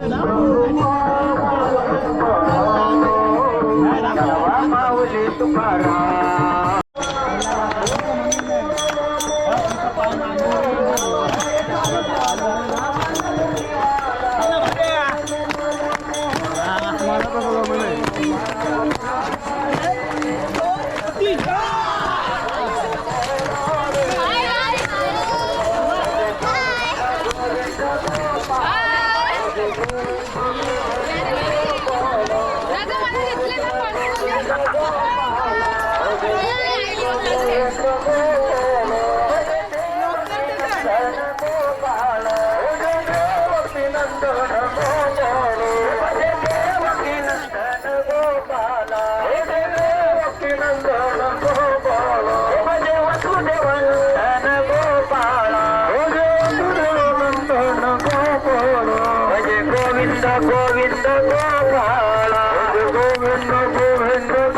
Hello. Thank you. Govind Gopal Govind Govind